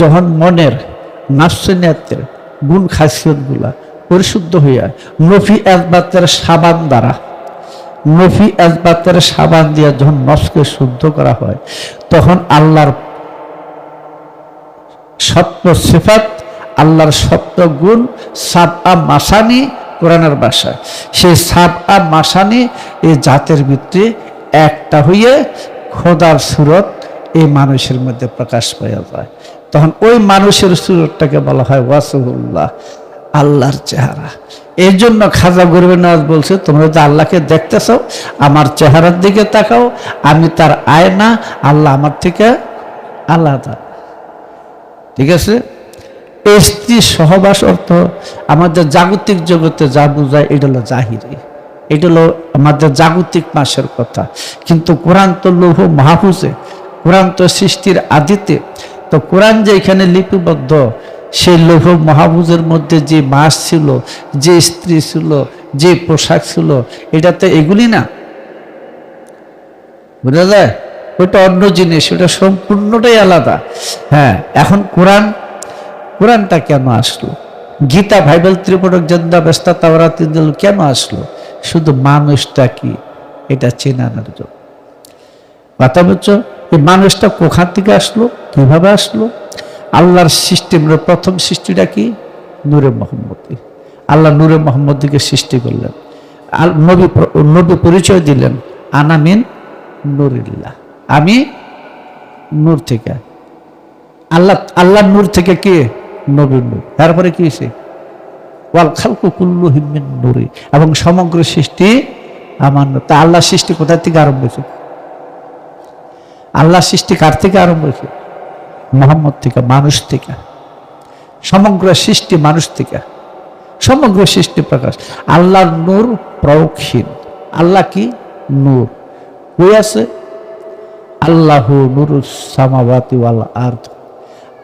যখন মনের নাফসিয়াতের গুণ খাসিয়তগুলা পরিশুদ্ধ হইয়া নফি একবাতের সাবান দ্বারা, নফি একবাতের সাবান দিয়া যখন নফসকে শুদ্ধ করা হয়, তখন আল্লাহর সত্য সিফাত, আল্লাহর সত্য গুণ সাব আ মাসানি কোরআনের ভাষায়। সেই সাব আ মাসানি এই জাতের ভিতরে একটা হইয়ে খোদার সুরত এই মানুষের মধ্যে প্রকাশ পাওয়া যায়। তখন ওই মানুষের সুরতটাকে বলা হয় ওয়াসুল্লাহ আল্লাহর চেহারা। এই জন্য খাজা গরিবের নওয়াজ বলছে, তোমরা যদি আল্লাহকে দেখতেছ, আমার চেহারার দিকে তাকাও, আমি তার আয়না, আল্লাহ আমার থেকে আলাদা। ঠিক আছে? এই স্ত্রী সহবাস অর্থ আমাদের জাগতিক জগতে যা বোঝায়, এটা হলো জাহিরি। এটা হলো আমাদের জাগতিক মাসের কথা। কিন্তু কোরআন তো লৌহ মাহফুজে কোরআন তো সৃষ্টির আদিতে তো কোরআন যে এখানে লিপিবদ্ধ, সেই লৌহ মাহফুজের মধ্যে যে মাস ছিল, যে স্ত্রী ছিল, যে পোশাক ছিল, এটা তো এগুলি না। বুঝা যায়? ওটা অন্য জিনিস ওটা সম্পূর্ণটাই আলাদা। হ্যাঁ এখন কোরআন, কোরআনটা কেন আসলো? গীতা ভাইবেল ত্রিপটক জন্দা, বেস্তা তাওরা তিনদল কেন আসলো? শুধু মানুষটা কি এটা চেনানোর জন্য। কথা বলছো এই মানুষটা কোখান থেকে আসলো? কীভাবে আসলো? আল্লাহর সিস্টেমের প্রথম সৃষ্টিটা কি? নূরে মোহাম্মদী আল্লাহ নূরে মোহাম্মদীকে সৃষ্টি করলেন। নবী নবী পরিচয় দিলেন। আনামিন নুরিল্লাহ। আমি নূর থেকে। আল্লাহ আল্লাহ নূর থেকে কে? নবী নূর। তারপরে কি হয়েছে? ওয়াল খালকু কুল্লু হিমিন নুরি। এবং সমগ্র সৃষ্টি আমার। তা আল্লাহ সৃষ্টি কোথা থেকে আরম্ভ হয়েছে? আল্লাহ সৃষ্টি কার থেকে আরম্ভ হয়েছে। মোহাম্মদ থেকে, মানুষ থেকে, সমগ্র সৃষ্টি মানুষ থেকে, সমগ্র সৃষ্টি প্রকাশ। আল্লাহর নূর প্রক্ষীণ আল্লাহ কি? নূর। কই আছে? আল্লাহ নুরুসামাবাতি ওয়াল আর্থ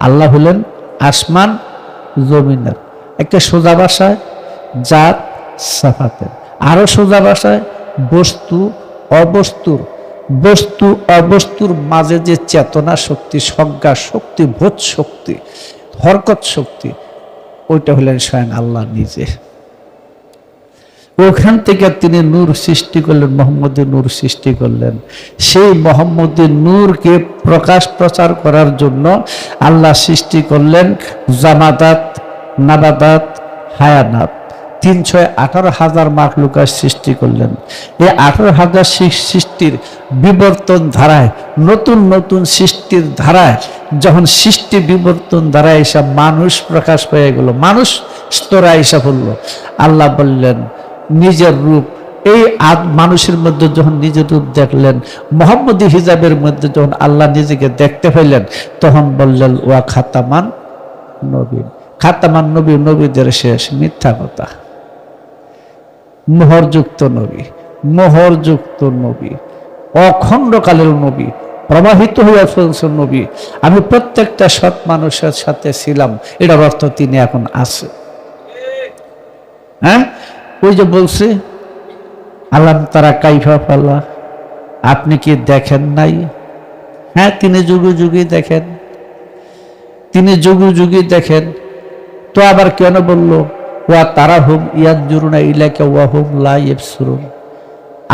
আল্লাহ হলেন আসমান জমিনের একটা সোজা ভাষায় জাত সাফাতের আরও সোজা ভাষায়, বস্তু, অবস্তুর বস্তু অবস্তুর মাঝে যে চেতনা শক্তি, সজ্ঞা শক্তি, বোধ শক্তি, হরকত শক্তি, ওইটা হলেন স্বয়ং আল্লাহ নিজে। ওখান থেকে তিনি নূর সৃষ্টি করলেন, মোহাম্মদী নূর সৃষ্টি করলেন। সেই মোহাম্মদী নূরকে প্রকাশ প্রচার করার জন্য আল্লাহ সৃষ্টি করলেন জামাদাত, নাবাদাত, হায়ানাত। তিন ছয় আঠারো হাজার মাকলুকার সৃষ্টি করলেন। এই আঠারো হাজার সৃষ্টির বিবর্তন ধারায়, নতুন নতুন সৃষ্টির ধারায়, যখন সৃষ্টি বিবর্তন ধারায় এসব মানুষ প্রকাশ পেয়ে গেল, মানুষ স্তরা এসে পড়ল। আল্লাহ বললেন, নিজের রূপ, এই মানুষের মধ্যে যখন নিজের রূপ দেখলেন, মোহাম্মদী হিজাবের মধ্যে যখন আল্লাহ নিজেকে দেখতে পেলেন, তখন বললেন, ওয়া খাতামান নবীন খাতামান নবী, নবীদের শেষ মিথ্যা কথা। মোহরযুক্ত নবী মোহরযুক্ত নবী, অখণ্ডকালের নবী, প্রবাহিত হইয়া নবী। আমি প্রত্যেকটা সৎ মানুষের সাথে ছিলাম, এটার অর্থ তিনি এখন আছে। হ্যাঁ? ওই যে বলছে, আলাম তারা কাইফা ফালা, আপনি কি দেখেন নাই? হ্যাঁ তিনি যুগে যুগে দেখেন। তিনি যুগে যুগে দেখেন। তো আবার কেন বলল? ওয়া তারা হুম ইয়ান জুরুনা ইলাকে ওয়া হুম লাইফসুরুন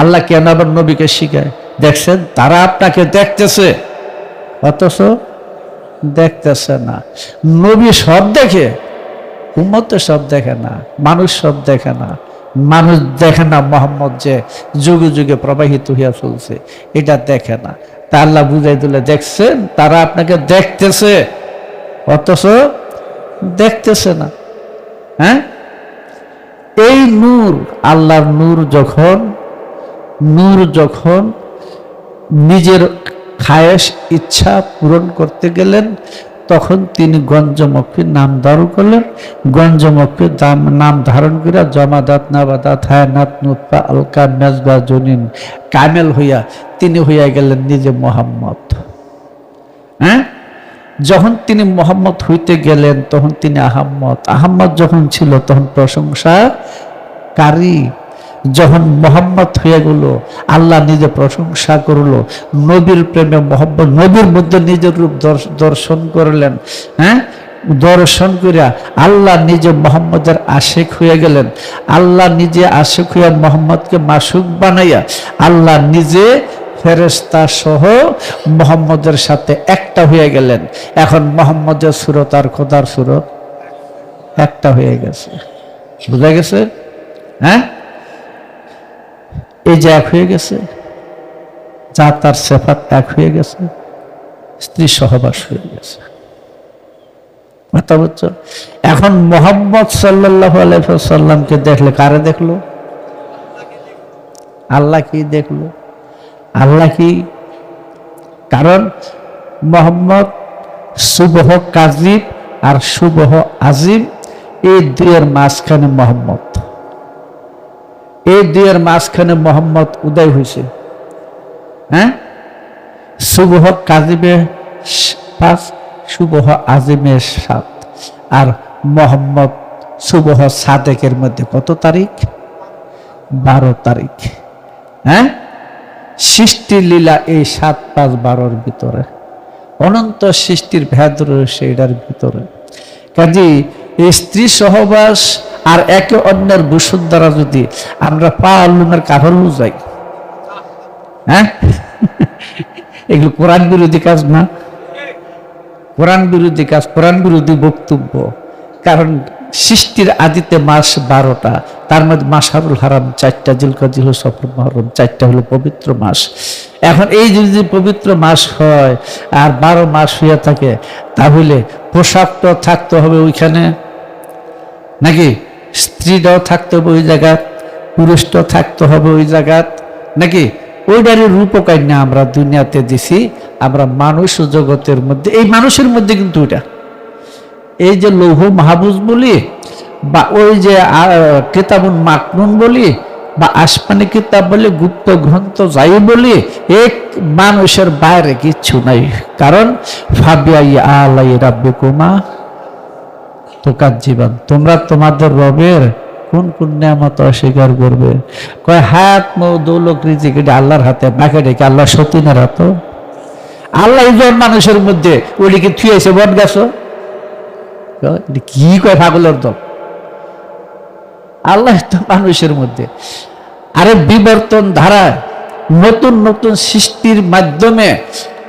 আল্লাহ কেন আবার নবীকে শিখায়? দেখছেন, তারা আপনাকে দেখতেছে, অথচ দেখতেছে না। নবী সব দেখে, উম্মত সব দেখে না, মানুষ সব দেখে না। মানুষ দেখে না মোহাম্মদ যে যুগে যুগে প্রবাহিত হইয়া চলছে, এটা দেখে না। তা আল্লাহ বুঝাই দিলে, দেখছেন, তারা আপনাকে দেখতেছে, অথচ দেখতেছে না। হ্যাঁ? এই নূর, আল্লাহর নূর যখন নূর যখন নিজের খায়েশ, ইচ্ছা পূরণ করতে গেলেন, তখন তিনি গঞ্জমককে নাম ধারণ করলেন। গঞ্জমককে দাম, নাম ধারণ করে জমাদাত নাবাদাত হায়ানাত নুৎপা আলকা মেজবা জনিন কামেল হইয়া তিনি হইয়া গেলেন নিজে মোহাম্মদ। হ্যাঁ? যখন তিনি মোহাম্মদ হইতে গেলেন, তখন তিনি আহাম্মদ। আহাম্মদ যখন ছিল, তখন প্রশংসা কারি যখন মোহাম্মদ হয়ে গেল, আল্লাহ নিজে প্রশংসা করল। নবীর প্রেমে মোহাম্মদ, নবীর মধ্যে নিজের রূপ দর্শ- দর্শন করলেন হ্যাঁ? দর্শন করিয়া আল্লাহ নিজে মোহাম্মদের আশেক হয়ে গেলেন। আল্লাহ নিজে আশেক হইয়া মোহাম্মদকে মাসুক বানাইয়া আল্লাহ নিজে ফেরেস্তা সহ মোহাম্মদের সাথে একটা হয়ে গেলেন। এখন মোহাম্মদের সুরত আর খোদার সুরত একটা হয়ে গেছে। বুঝা গেছে? হ্যাঁ? এই যে এক হয়ে গেছে, যা তার সেফাত এক হয়ে গেছে, স্ত্রী সহবাস হয়ে গেছে। এখন মোহাম্মদ সাল্লাহ আলাইসাল্লামকে দেখলে কারে দেখল? আল্লাহ কি দেখল। আল্লাহ কি? কারণ মোহাম্মদ সুবহ কাজিব আর সুবহ আজিম, এই দুয়ের মাঝখানে মোহাম্মদ। এই দুয়ের মাঝখানে মোহাম্মদ উদয় হয়েছে। হ্যাঁ? সুবহ কাজিবে স- পাঁচ সুবহ আজিমের সাত। আর মোহাম্মদ সুবহ সাদেকের মধ্যে কত তারিখ? বারো তারিখ। হ্যাঁ? সৃষ্টি লীলা এই সাত পাঁচ বারোর ভিতরে। অনন্ত সৃষ্টির ভেদ রয়েছে এটার ভিতরে। কাজে এই স্ত্রী সহবাস আর একে অন্যের ভূষণ দ্বারা যদি আমরা পা আলুমের কাঠলু যাই। হ্যাঁ? এগুলো কোরআন বিরোধী কাজ না? কোরআন বিরোধী কাজ, কোরআন বিরোধী বক্তব্য। কারণ সৃষ্টির আদিতে মাস বারোটা, তার মধ্যে মাসারুল হারাম চারটা জিলকা জিল সফর মহরম চারটা হলো পবিত্র মাস। এখন এই যদি পবিত্র মাস হয় আর বারো মাস হয়ে থাকে, তাহলে পোশাকটা থাকতে হবে ওইখানে। নাকি? স্ত্রীটাও থাকতে হবে ওই জায়গাত, পুরুষটাও থাকতে হবে ওই জায়গাত। নাকি? ওইটারই রূপকান্যা আমরা দুনিয়াতে দিছি, আমরা মানুষ জগতের মধ্যে, এই মানুষের মধ্যে কিন্তু ওইটা। এই যে লৌহ মাহবুজ বলি, বা ওই যে কিতাবুন মাকনুন বলি, বা আসমানি কিতাব বলি, গুপ্ত গ্রন্থ যাই বলি, এক মানুষের বাইরে কিচ্ছু নাই। কারণ ফাবিয়াই আলাই রাব্বে কুমা তোকার জীবন তোমরা তোমাদের রবের কোন কোন নিয়ামত অস্বীকার করবে? কয়, হাত মো দৌলক রিজিক, এটা আল্লাহর হাতে বাকি ডেকে আল্লাহ সতীনের হাত আল্লাহ মানুষের মধ্যে ওইদিকে থুয়েছে বট গাছ? কি কয় পাগলের দম আল্লাহ তো মানুষের মধ্যে। আরে বিবর্তন ধারা, নতুন নতুন সৃষ্টির মাধ্যমে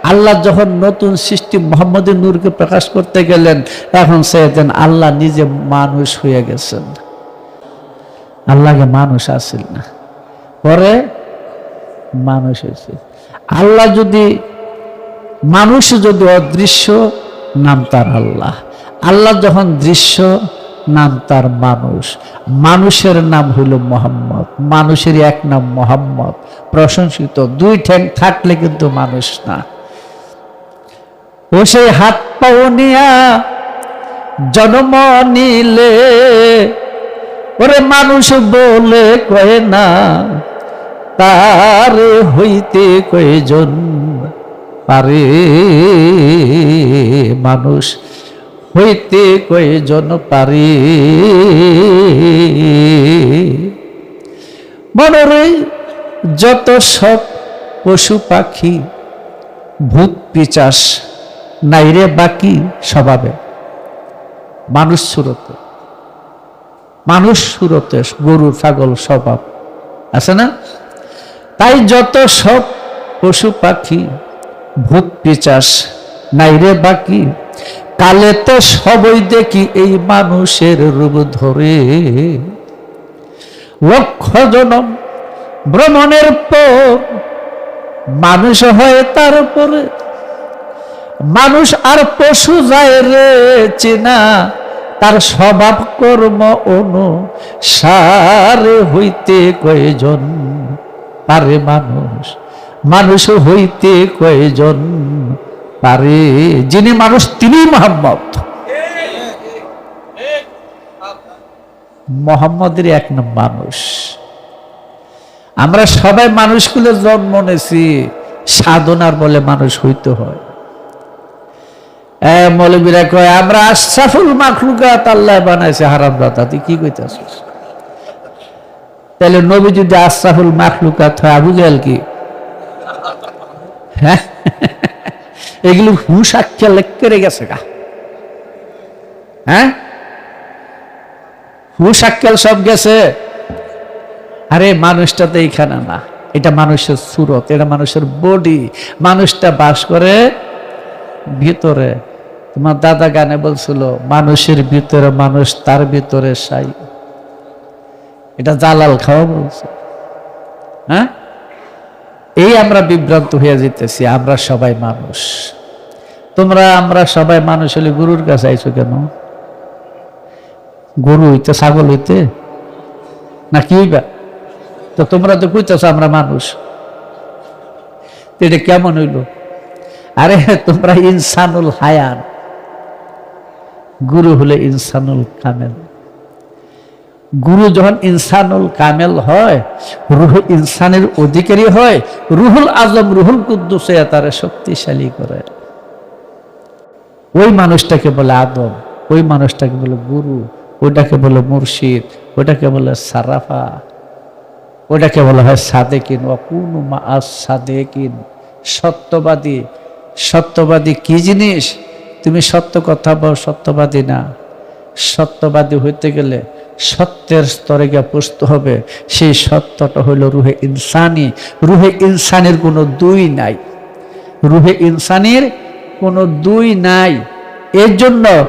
আল্লাহ যখন নতুন সৃষ্টি মোহাম্মদের নূরকে প্রকাশ করতে গেলেন, এখন সে দেন আল্লাহ নিজে মানুষ হয়ে গেছেন। আল্লাহকে মানুষ আসেন না। পরে মানুষ হয়েছে। আল্লাহ যদি, মানুষ যদি অদৃশ্য, নাম তার আল্লাহ। আল্লাহ যখন দৃশ্য, নাম তার মানুষ। মানুষের নাম হইল মোহাম্মদ মানুষের এক নাম মোহাম্মদ। প্রশংসিত, দুই ঠ্যাং থাকলে কিন্তু মানুষ না। ও সেই হাত পাও নিয়া জন্ম নিলে, ওরে মানুষ বলে কয়ে না, তার হইতে কয়জন পারে মানুষ? হইতে কয়জন পারে? মনরে যত সব পশু পাখি, ভূত পিচাস নাইরে বাকি স্বভাবে। মানুষ সুরতে মানুষ সুরতে গরু, ছাগল, স্বভাব, আছে না? তাই যত সব পশু পাখি, ভূত পিচাস নাইরে বাকি কালেতে সবই দেখি এই মানুষের রূপ ধরে। লক্ষ জনম ভ্রমণের পর মানুষ হয় তারপরে মানুষ আর পশু যায় রে চেনা, তার স্বভাব কর্ম অনু সারে হইতে কয়জন পারে মানুষ? মানুষ হইতে কয়জন পারে। যিনি মানুষ, তিনি মোহাম্মদ। মোহাম্মদের এক নাম মানুষ। আমরা সবাই মানুষগুলো জন্ম নেছি সাধনার বলে মানুষ হইতে হয়। মৌলবীরা কয়, আমরা আশরাফুল মাখলুকাত আল্লাহ বানাইছে, হারাম দাতা তুই কি কইতাছিস? তাহলে নবী যদি আশরাফুল মাখলুকাত হয়, আবু জাহেল কি? হ্যাঁ? এগুলো হুশ করে গেছে গা। হ্যাঁ? হুশ সব গেছে। আরে মানুষটা তো এইখানে না। এটা মানুষের সুরত, এটা মানুষের বডি। মানুষটা বাস করে ভিতরে। তোমার দাদা গানে বলছিল, মানুষের ভিতরে মানুষ, তার ভিতরে সাই এটা জালাল খাওয়া বলছে। হ্যাঁ? এই আমরা বিভ্রান্ত হয়ে যেতেছি আমরা সবাই মানুষ। তোমরা, আমরা সবাই মানুষ হলে গুরুর কাছে আইছো কেন? গরু হইতে ছাগল হইতে? না কি হইবা? তো তোমরা তো কইতেছ আমরা মানুষ। এটা কেমন হইল? আরে, তোমরা ইনসানুল হায়ান। গুরু হলে ইনসানুল কামেল। গুরু যখন ইনসানুল কামেল হয়, রুহ ইনসানের অধিকারী হয়, রুহুল আজম, রুহুল কুদ্দুসে তারা শক্তিশালী করে। ওই মানুষটাকে বলে আদম, ওই মানুষটাকে বলে গুরু ওটাকে বলে মুর্শিদ ওটাকে বলে সারাফা ওটাকে বলা হয় সাদেকিন। অকুন মা সাদেকিন। সত্যবাদী সত্যবাদী কি জিনিস? তুমি সত্য কথা বল, সত্যবাদী না। সত্যবাদী হইতে গেলে সত্যের স্তরে গিয়ে পুষতে হবে। সেই সত্যটা হইল রুহে ইনসানি। রুহে ইনসানের কোনো দুই নাই। রুহে ইনসানির কোনো দুই নাই। এর জন্য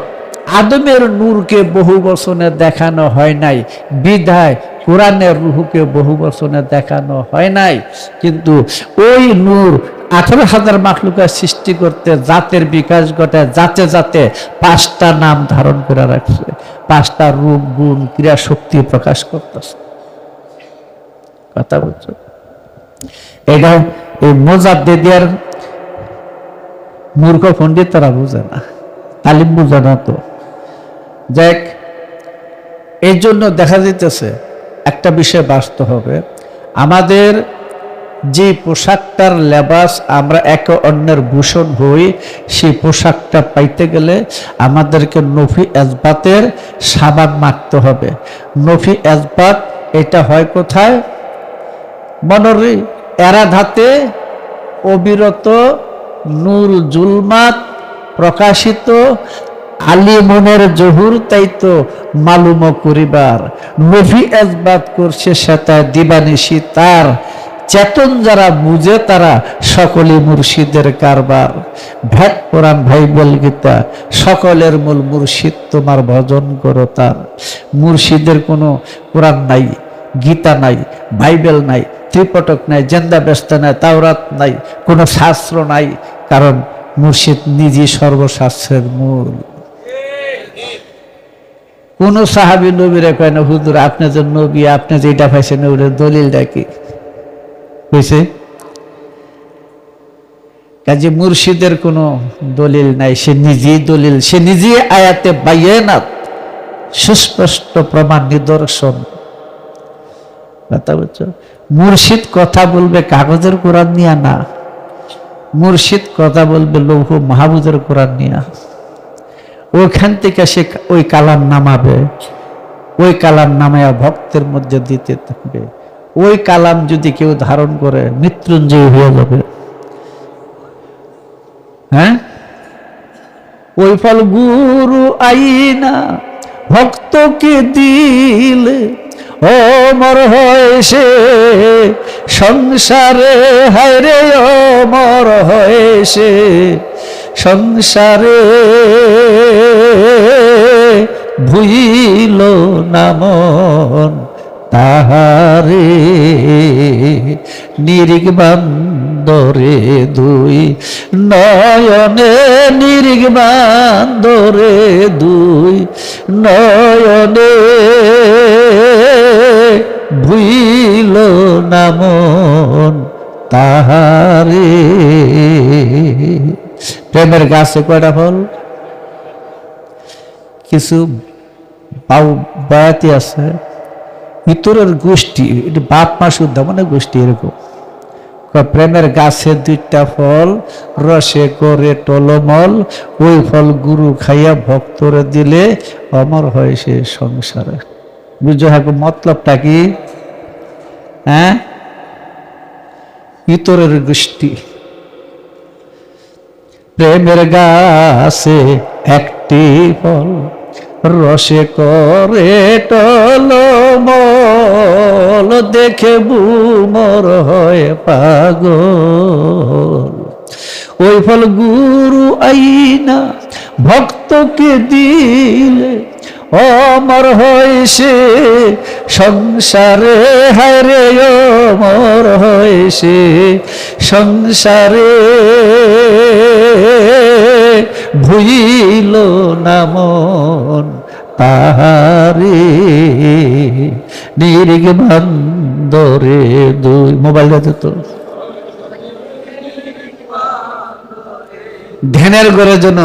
আদমের নূরকে বহু বচনে দেখানো হয় নাই। বিধায় কোরআনের রুহুকে বহু বচনে দেখানো হয় নাই। কিন্তু ওই নূর আঠারো হাজার মাখলুকা সৃষ্টি করতে, জাতের বিকাশ ঘটে, জাতে জাতে পাঁচটা নাম ধারণ করে রাখছে। পাঁচটা রূপ, গুণ, ক্রিয়া শক্তি প্রকাশ করতেছে। কথা বলছো? এটা এই মোজাদ্দেদিয়ার মূর্খ পণ্ডিত তারা বুঝে না, তালিম বুঝে না তো। যাক এই জন্য দেখা যেতেছে একটা বিষয় বাস্তব হবে। আমাদের যে পোশাকটার লেবাস আমরা একে অন্যের ভূষণ হই, সেই পোশাকটা পাইতে গেলে আমাদেরকে নফি এজবাতের সাবান মাখতে হবে। নফি এজবাত এটা হয় কোথায়? মনরে এরাধাতে অবিরত নূর জুলমাত প্রকাশিত আলিমনের জহুর তাই তো মালুম করিবার। নফি এজবাত করছে সেটা দিবানিশি তার চেতন যারা বুঝে তারা সকলে মুর্শিদের কারবার। ভ্যাট কোরআন ভাইবেল গীতা, সকলের মূল মুর্শিদ তোমার ভজন করো তার। মুর্শিদের কোনো কোরআন নাই, গীতা নাই, বাইবেল নাই, ত্রিপটক নাই, জেন্দা ব্যস্ত নাই, তাওরাত নাই, কোনো শাস্ত্র নাই, কারণ মুর্শিদ নিজে সর্বশাস্ত্রের মূল। কোন সাহাবি নবীরা কয় না, হুজুর, আপনি যে নবী, আপনি যেটা পাইছেন ওটা দলিল ডাকি। হয়েছে। কাজে মুর্শিদের কোনো দলিল নাই, সে নিজেই দলিল, সে নিজেই আয়াতে বাইয়ানাত সুস্পষ্ট প্রমাণ, নিদর্শন। মুর্শিদ কথা বলবে কাগজের কোরআন নিয়া না? মুর্শিদ কথা বলবে লৌহ মাহবুদের কোরআন নিয়া? ওইখান থেকে সে ওই কালাম নামাবে, ওই কালাম নামায়া ভক্তের মধ্যে দিতে থাকবে। ওই কালাম যদি কেউ ধারণ করে, মৃত্যুঞ্জয় হয়ে যাবে। হ্যাঁ? ওই ফল গুরু আইনা ভক্তকে দিলে অমর হয় সে সংসারে, হায় রে অমর হয় সে সংসারে। ভুইল নামন তাহারে বান্দরে দুই নয়নে বান্দরে দুই নয়নে ভুইল নামন তাহারে। প্রেমের গাছে কয়টা ফল? কিছু বাউ বায়াতি আছে। ভিতরের গোষ্ঠী, এটি বাপ মা শুদ্ধ মানে গোষ্ঠী এরকম। প্রেমের গাছে দুইটা ফল, রসে করে টলমল, ওই ফল গুরু খাইয়া ভক্তরে দিলে অমর হয় সে সংসারে। বুঝো হ্যাঁ মতলবটা কি? হ্যাঁ? ইতরের গোষ্ঠী। প্রেমের গাছে একটি ফল রসে করে টলমল দেখে বুমর হয় পাগল। ওই ফল গুরু আইনা ভক্তকে দিলে অমর হয় সে, সংসারে হারে অমর হয় সে, সংসারে ভুইল নামন তাহারে নিরিগ বান্দরে দুই মোবাইল যাতে তো? ধ্যানের ঘরের যেন,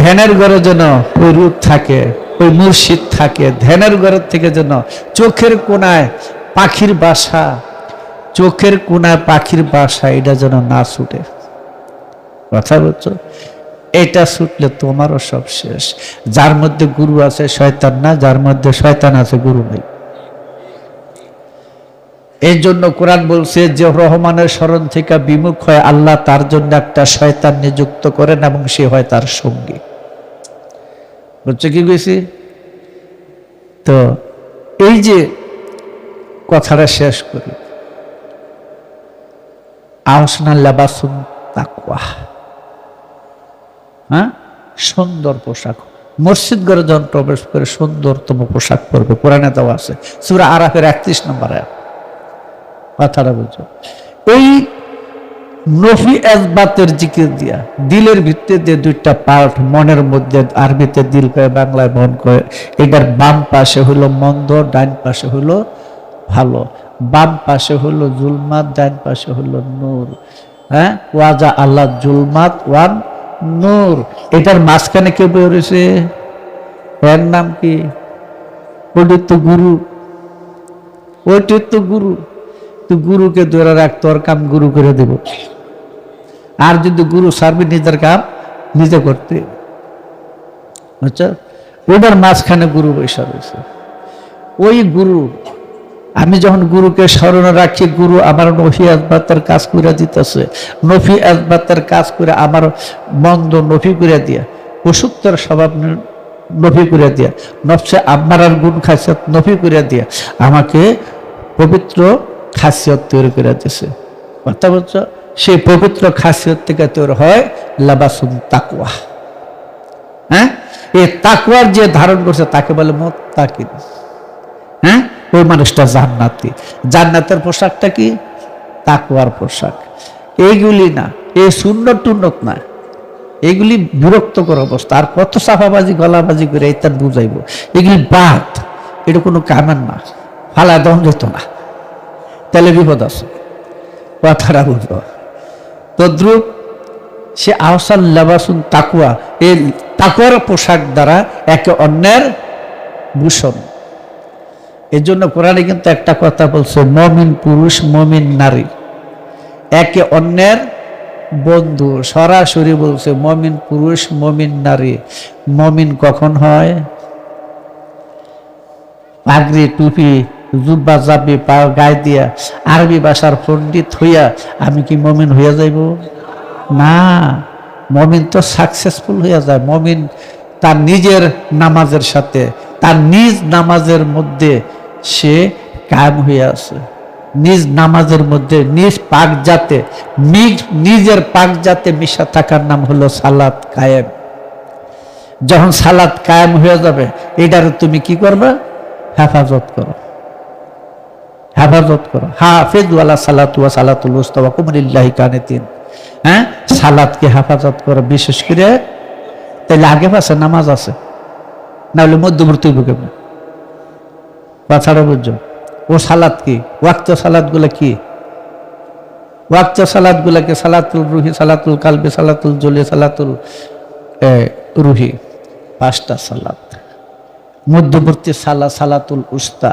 ধ্যানের ঘরের যেন ওই রূপ থাকে, ওই মুর্শিদ থাকে, ধ্যানের ঘরের থেকে যেন চোখের কোনায় পাখির বাসা, চোখের কোনায় পাখির বাসা, এটা যেন না ছুটে। কথা বলছো? এটা ছুটলে তোমারও সব শেষ। যার মধ্যে গুরু আছে শয়তান না, যার মধ্যে শয়তান আছে গুরু নেই। এই জন্য কোরআন বলছে যে রহমানের স্মরণ থেকে বিমুখ হয় আল্লাহ তার জন্য একটা শয়তান নিযুক্ত করেন এবং সে হয় তার সঙ্গী। বুঝছ কি গেছি তো এই যে কথাটা শেষ করি। আহসনা লেবাসুন তাকুয়া হ্যাঁ? সুন্দর পোশাক। মসজিদ ঘরে যখন প্রবেশ করে সুন্দরতম পোশাক পরবে, কোরআনে দেওয়া আছে, সুরা আরাফের একত্রিশ নম্বর কথাটা বুঝো। এই নফি এজবাতের জিকির দিয়া দিলের ভিত্তিতে দুইটা পার্ট মনের মধ্যে আরবিতে দিল কয়ে, বাংলায় মন কয়ে, এটার বাম পাশে হলো মন্দ, ডান পাশে হলো ভালো। বাম পাশে হলো জুলমাত, ডান পাশে হলো নূর। হ্যাঁ? ওয়াজা আল্লাহ জুলমাত, ওয়ান নূর। এটার মাঝখানে কে বেরোছে এর নাম কি? ওটি তো গুরু। ওইটি তো গুরু। তুই গুরুকে ধরে রাখ, তোর কাম গুরু করে দেব। আর যদি গুরু সার্বি নিজের কাম নিজে করতে বুঝছ? ওটার মাঝখানে গুরু বৈশা রয়েছে। ওই গুরু আমি যখন গুরুকে স্মরণে রাখি, গুরু আমার নফি আজবাতের কাজ করে দিতেছে। নফি আজবাতের কাজ করে আমার মন্দ নফি করে দিয়া অসুক্তর স্বভাব নফি করে দিয়া, নফসে আমার আর গুণ খাসিয়ত নফি করে দিয়া আমাকে পবিত্র খাসিয়ত তৈরি করে দিছে কথা বলছো? সেই পবিত্র খাসিয়ত থেকে তৈরি হয় লাবাসুন তাকুয়া হ্যাঁ? এই তাকুয়ার যে ধারণ করছে, তাকে বলে মত তাকিন হ্যাঁ? ওই মানুষটা জান্নাতি। জান্নাতের পোশাকটা কি? তাকুয়ার পোশাক। এইগুলি না, এই শূন্য টুন্নত না। এগুলি বিরক্তকর অবস্থা। আর কত সাফাবাজি, গলাবাজি করে তার বুঝাইব। এগুলি বাদ। এটা কোনো কামের না। ফালা দম যেত না। তাহলে বিপদ আছে। কথাটা বুঝব তদ্রুপ সে আহসান লেবাসুন তাকুয়া এই তাকুয়ার পোশাক দ্বারা একে অন্যের ভূষণ। এই জন্য কোরআনে কিন্তু একটা কথা বলছে, মমিন পুরুষ, মমিন নারী। একে অন্যের বন্ধু সরাসরি বলছে, মমিন পুরুষ, মমিন নারী। মমিন কখন হয়? পাগড়ি, টুপি, জুব্বা জাপি পা, গায়ে দিয়া আরবি ভাষার পণ্ডিত হইয়া আমি কি মমিন হইয়া যাইব? না, মমিন তো সাকসেসফুল হইয়া যায়। মমিন তার নিজের নামাজের সাথে, তার নিজ নামাজের মধ্যে সে কায়েম হয়ে আছে। নিজ নামাজের মধ্যে নিজ পাক জাতে, নিজ, নিজের পাক জাতে মিশা থাকার নাম হলো সালাত কায়েম। যখন সালাত কায়েম হয়ে যাবে, এটার তুমি কি করবে? হেফাজত করো। হেফাজত করো। হাফেজওয়ালা সালাতুয়া সালাতুল উস্তাওয়া কুমরিল্লাহি কানে তিন হ্যাঁ? সালাদকে হেফাজত করো বিশেষ করে। তাহলে আগে পাশে নামাজ আছে। না হলে মধ্যবর্তী বুকে কথাটা বুঝছ? ও সালাদ কি? ওয়াক্ত সালাদগুলা কি? ওয়াক্ত সালাদ গুলাকে সালাতুল রুহি, সালাতুল কালবে, সালাতুল জলি, সালাতুল রুহি, পাঁচটা সালাদ। মধ্যবর্তী সালা, সালাতুল উস্তা।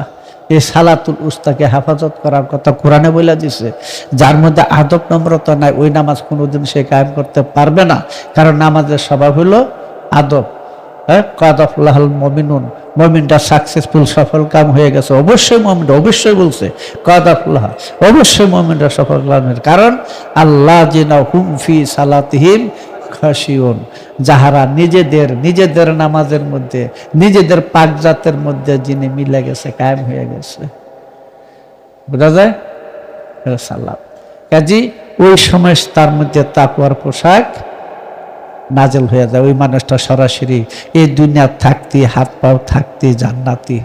এই সালাতুল উস্তাকে হেফাজত করার কথা কোরআনে বলে দিছে। যার মধ্যে আদব নম্রতা নাই, ওই নামাজ কোনোদিন সে কায়েম করতে পারবে না। কারণ নামাজের স্বভাব হলো আদব। হ্যাঁ? কাদাফুল্লাহাল মমিনুন। মমিনটা সাকসেসফুল সফল কাম হয়ে গেছে। অবশ্যই মমিনটা অবশ্যই বলছে, কাদাফুল্লাহ। অবশ্যই মমিনটা সফল কাম হয়েছে। কারণ আল্লাহ জিনা হুমফি সালাতহিম খাসিউন যাহারা নিজেদের নিজেদের নামাজের মধ্যে, নিজেদের পাকজাতের মধ্যে যিনি মিলে গেছে, কায়েম হয়ে গেছে। বোঝা যায়? সাল্লাম কাজী, ওই সময় তার মধ্যে তাকুয়ার পোশাক নাজেল হয়ে যায়। ওই মানুষটা সরাসরি এই দুনিয়া থাকতে, হাত পাও থাকতে, জান্নাতি,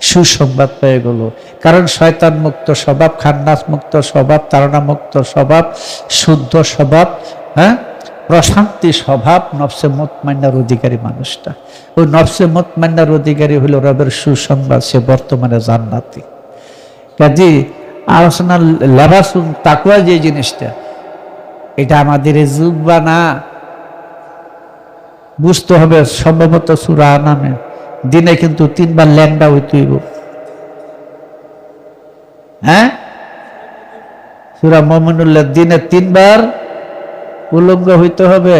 সুসংবাদ পেয়ে গেল। কারণ শয়তান মুক্ত স্বভাব, খান্নাস মুক্ত স্বভাব তারণা মুক্ত স্বভাব, শুদ্ধ স্বভাব হ্যাঁ? প্রশান্তি স্বভাব নফসে মতমান্নার অধিকারী মানুষটা। ওই নফসে মতমান্নার অধিকারী হলো রবের সুসংবাদ, সে বর্তমানে জান্নাতি। কাজী আলোচনা লেবাসুন তাকুয়া যে জিনিসটা, এটা আমাদের এই যুগ বা না। বুঝতে হবে, সম্ভবত সুরা নামে। দিনে কিন্তু তিনবার ল্যাংডা হইতেইব হ্যাঁ? সুরা মমিনুল্লাহ দিনে তিনবার উলঙ্গ হইতে হবে।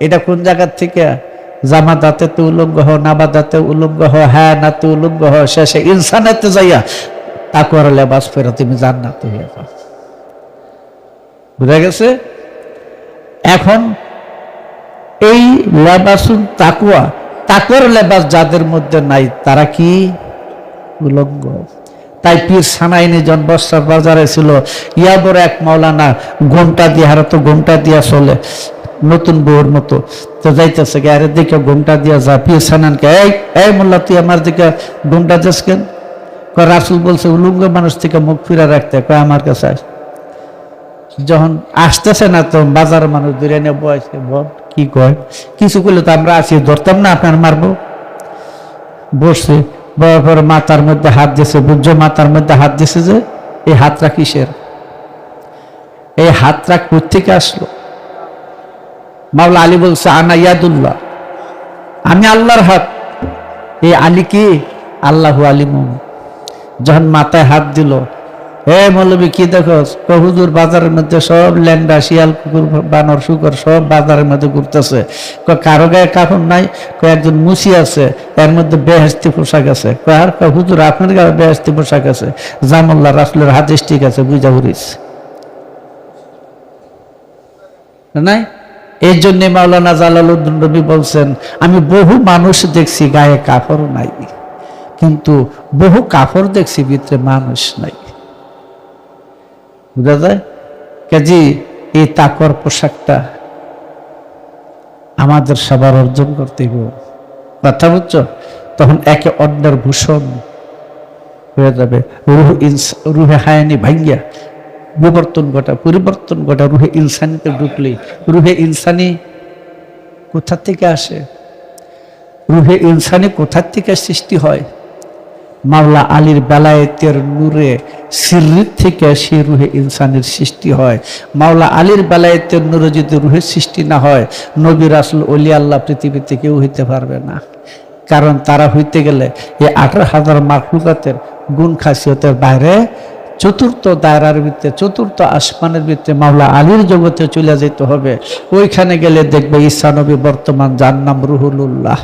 এটা কোন জায়গার থেকে? জামা দাঁতেতে উলঙ্গ হ নাবা দাঁতে উলঙ্গ হ হ্যাঁ না নাতে উলঙ্গ হ শেষে ইনসানেতে যাইয়া তাকুয়ার লেবাস ফেরা তুমি জান্নাতে যাও। বুঝা গেছে? এখন এই লেবাসুন তাকুয়া, তাকুয়ার লেবাস যাদের মধ্যে নাই, তারা কি? উলঙ্গ। তাই পীর সানাইনি জন বাজারে ছিল। ইয়া বড় এক মাওলানা, ঘোমটা দিয়ে, হারা তো ঘোমটা দিয়া চলে, নতুন বউর মতো। তো যাইতেছে আরে দেখে ঘোমটা দিয়া যা, পীর সানানকে এই এই মোল্লা, তুই আমার দিকে ঘোমটা দিস কেন? রাসুল বলছে, উলঙ্গ মানুষ থেকে মুখ ফিরা রাখতে। কয়, আমার কাছে আস যখন আসতেছে না তো বাজারের মানুষ দূরে নিয়ে বয়সে বল। কি কয়? কিছু করলে তো আমরা আছি ধরতাম না আপনার মারবো? বসছে, বড় বড় মাথার মধ্যে হাত দিয়েছে বুঝছ মাথার মধ্যে হাত দিয়েছে যে, এই হাতটা কিসের? এই হাতটা কোথেকে আসলো? মাওলা আলী বলছে, আনা ইয়াদুল্লাহ। আমি আল্লাহর হাত। এই আলী কি? আল্লাহ আলিমুম যখন মাথায় হাত দিল হে মৌলবী, কি দেখো হুজুর, বাজারের মধ্যে সব ল্যাংডা, শিয়াল কুকুর, বানর, শুকর, সব বাজারের মধ্যে ঘুরতেছে। কারও গায়ে কাপড় নাই? কয় একজন মুসি আছে এর মধ্যে বেহেস্তি পোশাক আছে। আর হুজুর, আপনার গায়ে বেহেস্তি পোশাক আছে? জামুল্লাহ রাসুলের হাদিস ঠিক আছে, বুঝা ঘুরিস নাই? এই জন্যে মাওলানা জালালউদ্দিন রবি বলছেন, আমি বহু মানুষ দেখছি গায়ে কাপড় নাই, কিন্তু বহু কাপড় দেখছি, ভিতরে মানুষ নাই। বুঝা যায়? কাজী, এই তাকর পোশাকটা আমাদের সবার অর্জন করতে হবে কথা বুঝছ? তখন একে অন্যের ভূষণ হয়ে যাবে। রুহ ইনস, রুহে হায়ানি ভাঙ্গিয়া বিবর্তন ঘটা, পরিবর্তন ঘটা রুহে ইনসানিতে ঢুকলে। রুহে ইনসানি কোথা থেকে আসে? রুহে ইনসানি কোথার থেকে সৃষ্টি হয়? মাওলা আলীর বেলায়েতের নূরে সিরির থেকে সে রুহে ইনসানের সৃষ্টি হয়। মাওলা আলীর বেলায়েতের নূরে যদি রুহের সৃষ্টি না হয়, নবী রাসুল অলি আল্লাহ পৃথিবীতে কেউ হইতে পারবে না। কারণ তারা হইতে গেলে এই আঠারো হাজার মাখলুকাতের গুণ খাসিয়তের বাইরে চতুর্থ দায়রার ভিত্তে চতুর্থ আসমানের ভিত্তে মাওলা আলীর জগতে চলে যেতে হবে। ওইখানে গেলে দেখবে ঈসা নবী বর্তমান যার নাম রুহুল্লাহ